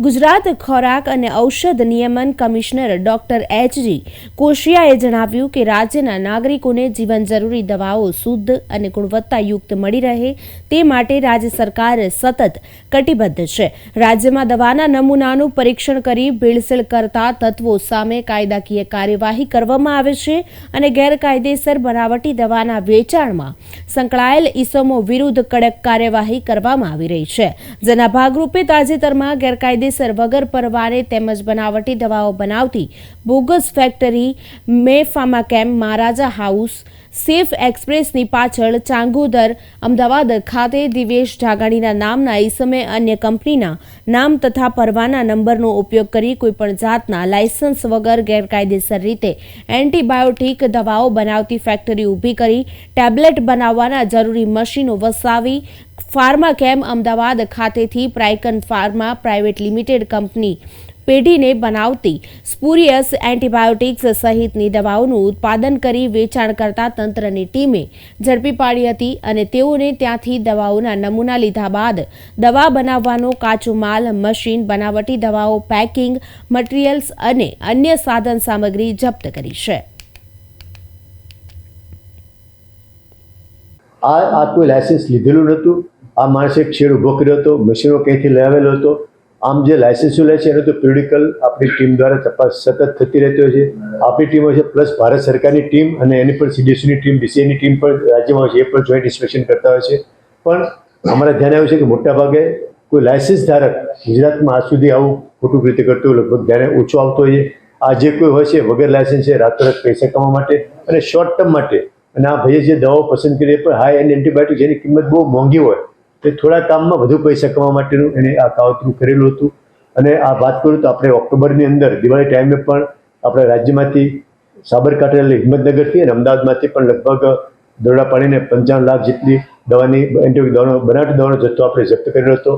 ગુજરાત ખોરાક અને ઔષધ નિયમન કમિશનર ડોક્ટર એચજી કોશિયાએ જણાવ્યું કે રાજ્યના નાગરિકોને જીવન જરૂરી દવાઓ શુદ્ધ અને ગુણવત્તાયુક્ત મળી રહે તે માટે રાજ્ય સરકાર સતત કટિબદ્ધ છે. રાજ્યમાં દવાના નમૂનાનું પરીક્ષણ કરી ભેળસેળ કરતા તત્વો સામે કાયદાકીય કાર્યવાહી કરવામાં આવે છે અને ગેરકાયદેસર બનાવટી દવાના વેચાણમાં સંકળાયેલ ઇસમો વિરુદ્ધ કડક કાર્યવાહી કરવામાં આવી રહી છે. જેના ભાગરૂપે તાજેતરમાં ગેરકાયદેસર વગર પરવારે તેમજ બનાવટી દવાઓ બનાવતી બોગસ ફેક્ટરી મેફામા કેમ્પ મહારાજા હાઉસ સેફ એક્સપ્રેસની પાછળ ચાંગોદર અમદાવાદ ખાતે દિવેશ ઢાગાણીના નામના ઈસમે અન્ય કંપનીના નામ તથા પરવાના નંબરનો ઉપયોગ કરી કોઈપણ જાતના લાયસન્સ વગર ગેરકાયદેસર રીતે એન્ટીબાયોટિક દવાઓ બનાવતી ફેક્ટરી ઊભી કરી ટેબ્લેટ બનાવવાના જરૂરી મશીનો વસાવી ફાર્મા કેમ અમદાવાદ ખાતેથી પ્રાઇકન ફાર્મા પ્રાઇવેટ લિમિટેડ કંપની પેઢીને બનાવતી સ્પુરિયસ એન્ટીબાયોટિક્સ સહિતની દવાઓનું ઉત્પાદન કરી વેચાણ કરતા તંત્રની ટીમે ઝડપી પાડી હતી અને તેઓને ત્યાંથી દવાઓના નમૂના લીધા બાદ દવા બનાવવાનો કાચો માલ મશીન બનાવટી દવાઓ, પેકિંગ મટીરિયલ્સ અને અન્ય સાધન સામગ્રી જપ્ત કરી છે. આ કોઈ લાયસન્સ લીધેલું નહોતું. આ માણસે છેડ ઊભો કર્યો હતો, મશીનો ક્યાંથી લઈ આવેલો હતો? આમ જે લાયસન્સો લે છે, એનો તો પ્યુરિકલ આપણી ટીમ દ્વારા તપાસ સતત થતી રહેતી હોય છે. આપણી ટીમ હોય છે પ્લસ ભારત સરકારની ટીમ અને એની પણ સીડીસીની ટીમ બીસીએની ટીમ પણ રાજ્યમાં હોય છે, એ પણ જોઈન્ટ ઇન્સ્પેક્શન કરતા હોય છે. પણ અમારા ધ્યાન આવ્યું છે કે મોટાભાગે કોઈ લાયસન્સ ધારક ગુજરાતમાં આજ સુધી આવું ખોટું રીતે કરતું લગભગ ધ્યાને ઓછો આવતો હોય આ જે કોઈ હોય છે, વગર લાયસન્સ છે, રાતોરાત પૈસા કમાવા માટે અને શોર્ટ ટર્મ માટે. અને આ ભાઈએ જે દવાઓ પસંદ કરી, એ પણ હાઈ એન્ડ એન્ટીબાયોટિક જેની કિંમત બહુ મોંઘી હોય તે થોડા કામમાં વધુ પૈસા કમાવા માટેનું એને આ કાવતરું કરેલું હતું. અને આ વાત કરું તો આપણે ઓક્ટોબરની અંદર, દિવાળી ટાઈમે પણ આપણા રાજ્યમાંથી સાબરકાંઠા એટલે હિંમતનગરથી અને અમદાવાદમાંથી પણ લગભગ દરોડા પાડીને પંચાવન લાખ જેટલી દવાની એન્ટીબાયોટિક દવાનો, બનાવટી દવાનો જથ્થો આપણે જપ્ત કર્યો હતો.